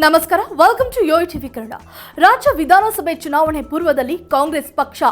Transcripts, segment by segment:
ನಮಸ್ಕಾರ welcome to Yo TV Kannada. ರಾಜ್ಯ ವಿಧಾನಸಭೆ ಚುನಾವಣೆ ಪೂರ್ವದಲ್ಲಿ ಕಾಂಗ್ರೆಸ್ ಪಕ್ಷ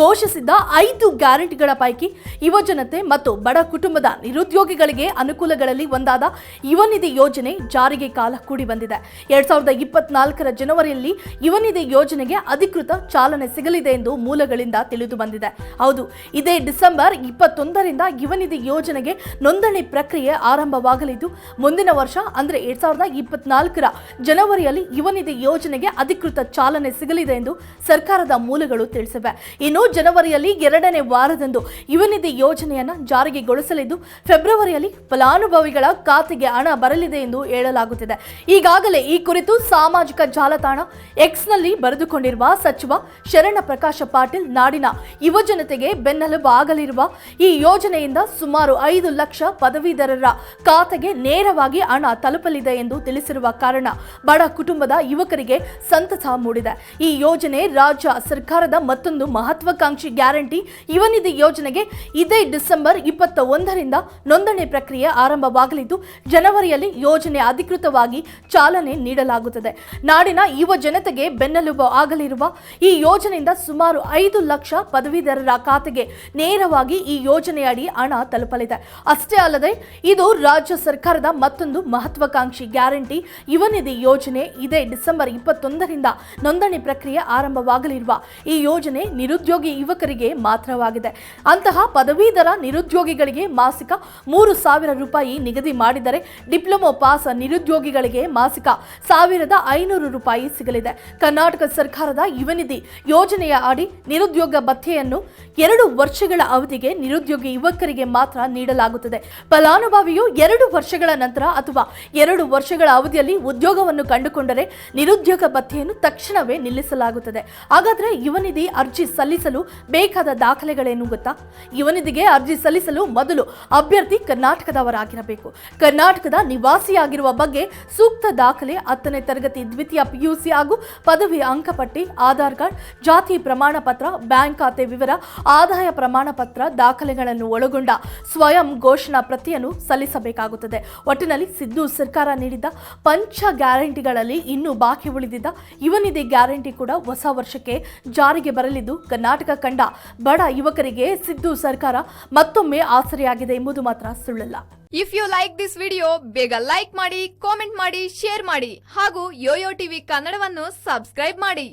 ಘೋಷಿಸಿದ್ದ ಐದು ಗ್ಯಾರಂಟಿಗಳ ಪೈಕಿ ಯುವಜನತೆ ಮತ್ತು ಬಡ ಕುಟುಂಬದ ನಿರುದ್ಯೋಗಿಗಳಿಗೆ ಅನುಕೂಲಗಳಲ್ಲಿ ಒಂದಾದ ಯುವನಿಧಿ ಯೋಜನೆ ಜಾರಿಗೆ ಕಾಲ ಕೂಡಿ ಬಂದಿದೆ. ಎರಡ್ ಸಾವಿರದ ಇಪ್ಪತ್ನಾಲ್ಕರ ಜನವರಿಯಲ್ಲಿ ಯುವನಿಧಿ ಯೋಜನೆಗೆ ಅಧಿಕೃತ ಚಾಲನೆ ಸಿಗಲಿದೆ ಎಂದು ಮೂಲಗಳಿಂದ ತಿಳಿದು ಬಂದಿದೆ. ಹೌದು, ಇದೇ ಡಿಸೆಂಬರ್ ಇಪ್ಪತ್ತೊಂದರಿಂದ ಯುವನಿಧಿ ಯೋಜನೆಗೆ ನೋಂದಣಿ ಪ್ರಕ್ರಿಯೆ ಆರಂಭವಾಗಲಿದ್ದು, ಮುಂದಿನ ವರ್ಷ ಅಂದ್ರೆ ಎರಡ್ ಸಾವಿರದ ಇಪ್ಪತ್ನಾಲ್ಕರ ಜನವರಿಯಲ್ಲಿ ಯುವನಿಧಿ ಯೋಜನೆಗೆ ಅಧಿಕೃತ ಚಾಲನೆ ಸಿಗಲಿದೆ ಎಂದು ಸರ್ಕಾರದ ಮೂಲಗಳು ತಿಳಿಸಿವೆ. ಇನ್ನು ಜನವರಿಯಲ್ಲಿ ಎರಡನೇ ವಾರದಂದು ಯುವನಿಧಿ ಯೋಜನೆಯನ್ನು ಜಾರಿಗೆಗೊಳಿಸಲಿದ್ದು ಫೆಬ್ರವರಿಯಲ್ಲಿ ಫಲಾನುಭವಿಗಳ ಖಾತೆಗೆ ಹಣ ಬರಲಿದೆ ಎಂದು ಹೇಳಲಾಗುತ್ತಿದೆ. ಈಗಾಗಲೇ ಈ ಕುರಿತು ಸಾಮಾಜಿಕ ಜಾಲತಾಣ ಎಕ್ಸ್ನಲ್ಲಿ ಬರೆದುಕೊಂಡಿರುವ ಸಚಿವ ಶರಣ ಪ್ರಕಾಶ ಪಾಟೀಲ್, ನಾಡಿನ ಯುವಜನತೆಗೆ ಬೆನ್ನೆಲುಬು ಆಗಲಿರುವ ಈ ಯೋಜನೆಯಿಂದ ಸುಮಾರು ಐದು ಲಕ್ಷ ಪದವೀಧರರ ಖಾತೆಗೆ ನೇರವಾಗಿ ಹಣ ತಲುಪಲಿದೆ ಎಂದು ತಿಳಿಸಿರುವ ಕಾರಣ ಬಡ ಕುಟುಂಬದ ಯುವಕರಿಗೆ ಸಂತಸ ಮೂಡಿದೆ. ಈ ಯೋಜನೆ ರಾಜ್ಯ ಸರ್ಕಾರದ ಮತ್ತೊಂದು ಮಹತ್ವಾಕಾಂಕ್ಷಿ ಗ್ಯಾರಂಟಿ. ಯುವನಿಧಿ ಯೋಜನೆಗೆ ಇದೇ ಡಿಸೆಂಬರ್ ಇಪ್ಪತ್ತ ಒಂದರಿಂದ ನೋಂದಣಿ ಪ್ರಕ್ರಿಯೆ ಆರಂಭವಾಗಲಿದ್ದು, ಜನವರಿಯಲ್ಲಿ ಯೋಜನೆ ಅಧಿಕೃತವಾಗಿ ಚಾಲನೆ ನೀಡಲಾಗುತ್ತದೆ. ನಾಡಿನ ಯುವ ಜನತೆಗೆ ಬೆನ್ನೆಲುಬು ಆಗಲಿರುವ ಈ ಯೋಜನೆಯಿಂದ ಸುಮಾರು ಐದು ಲಕ್ಷ ಪದವೀಧರರ ಖಾತೆಗೆ ನೇರವಾಗಿ ಈ ಯೋಜನೆಯಡಿ ಹಣ ತಲುಪಲಿದೆ. ಅಷ್ಟೇ ಅಲ್ಲದೆ, ಇದು ರಾಜ್ಯ ಸರ್ಕಾರದ ಮತ್ತೊಂದು ಮಹತ್ವಾಕಾಂಕ್ಷಿ ಗ್ಯಾರಂಟಿ. ಯುವನಿಧಿ ಯೋಜನೆ ಇದೇ ಡಿಸೆಂಬರ್ ಇಪ್ಪತ್ತೊಂದರಿಂದ ನೋಂದಣಿ ಪ್ರಕ್ರಿಯೆ ಆರಂಭವಾಗಲಿರುವ ಈ ಯೋಜನೆ ನಿರುದ್ಯೋಗಿ ಯುವಕರಿಗೆ ಮಾತ್ರವಾಗಿದೆ. ಅಂತಹ ಪದವೀಧರ ನಿರುದ್ಯೋಗಿಗಳಿಗೆ ಮಾಸಿಕ ಮೂರು ಸಾವಿರ ರೂಪಾಯಿ ನಿಗದಿ ಮಾಡಿದರೆ ಡಿಪ್ಲೊಮೊ ಪಾಸ್ ನಿರುದ್ಯೋಗಿಗಳಿಗೆ ಮಾಸಿಕ ಸಾವಿರದ ಐನೂರು ರೂಪಾಯಿ ಸಿಗಲಿದೆ. ಕರ್ನಾಟಕ ಸರ್ಕಾರದ ಯುವನಿಧಿ ಯೋಜನೆಯ ಅಡಿ ನಿರುದ್ಯೋಗ ಭತ್ಯೆಯನ್ನು ಎರಡು ವರ್ಷಗಳ ಅವಧಿಗೆ ನಿರುದ್ಯೋಗಿ ಯುವಕರಿಗೆ ಮಾತ್ರ ನೀಡಲಾಗುತ್ತದೆ. ಫಲಾನುಭವಿಯು ಎರಡು ವರ್ಷಗಳ ನಂತರ ಅಥವಾ ಎರಡು ವರ್ಷಗಳ ಅವಧಿಯಲ್ಲಿ ಉದ್ಯೋಗವನ್ನು ಕಂಡುಕೊಂಡರೆ ನಿರುದ್ಯೋಗ ಭತ್ಯೆಯನ್ನು ತಕ್ಷಣವೇ ನಿಲ್ಲಿಸಲಾಗುತ್ತದೆ. ಹಾಗಾದರೆ ಯುವನಿಧಿ ಅರ್ಜಿ ಸಲ್ಲಿಸಲು ಬೇಕಾದ ದಾಖಲೆಗಳೇನು ಗೊತ್ತಾ? ಯುವನಿಧಿಗೆ ಅರ್ಜಿ ಸಲ್ಲಿಸಲು ಮೊದಲು ಅಭ್ಯರ್ಥಿ ಕರ್ನಾಟಕದವರಾಗಿರಬೇಕು. ಕರ್ನಾಟಕದ ನಿವಾಸಿಯಾಗಿರುವ ಬಗ್ಗೆ ಸೂಕ್ತ ದಾಖಲೆ, ಹತ್ತನೇ ತರಗತಿ ದ್ವಿತೀಯ ಪಿಯುಸಿ ಹಾಗೂ ಪದವಿ ಅಂಕಪಟ್ಟಿ, ಆಧಾರ್ ಕಾರ್ಡ್, ಜಾತಿ ಪ್ರಮಾಣ ಪತ್ರ ಬ್ಯಾಂಕ್ ಖಾತೆ ವಿವರ, ಆದಾಯ ಪ್ರಮಾಣ ಪತ್ರ ದಾಖಲೆಗಳನ್ನು ಒಳಗೊಂಡ ಸ್ವಯಂ ಘೋಷಣಾ ಪ್ರತಿಯನ್ನು ಸಲ್ಲಿಸಬೇಕಾಗುತ್ತದೆ. ಒಟ್ಟಿನಲ್ಲಿ ಸಿದ್ದು ಸರ್ಕಾರ ನೀಡಿದ್ದ ಪಂಚ ಗ್ಯಾರಂಟಿಗಳಲ್ಲಿ ಇನ್ನೂ ಬಾಕಿ ಉಳಿದಿದ್ದ ಇವನಿದೆ ಗ್ಯಾರಂಟಿ ಕೂಡ ಹೊಸ ವರ್ಷಕ್ಕೆ ಜಾರಿಗೆ ಬರಲಿದ್ದು, ಕರ್ನಾಟಕ ಕಂಡ ಬಡ ಯುವಕರಿಗೆ ಸಿದ್ದು ಸರ್ಕಾರ ಮತ್ತೊಮ್ಮೆ ಆಸರೆಯಾಗಿದೆ ಎಂಬುದು ಮಾತ್ರ ಸುಳ್ಳಲ್ಲ. If you like this video ಬೇಗ ಲೈಕ್ ಮಾಡಿ ಕಾಮೆಂಟ್ ಮಾಡಿ ಶೇರ್ ಮಾಡಿ ಹಾಗೂ ಯೋಯೋ ಟಿವಿ ಕನ್ನಡವನ್ನು ಸಬ್ಸ್ಕ್ರೈಬ್ ಮಾಡಿ.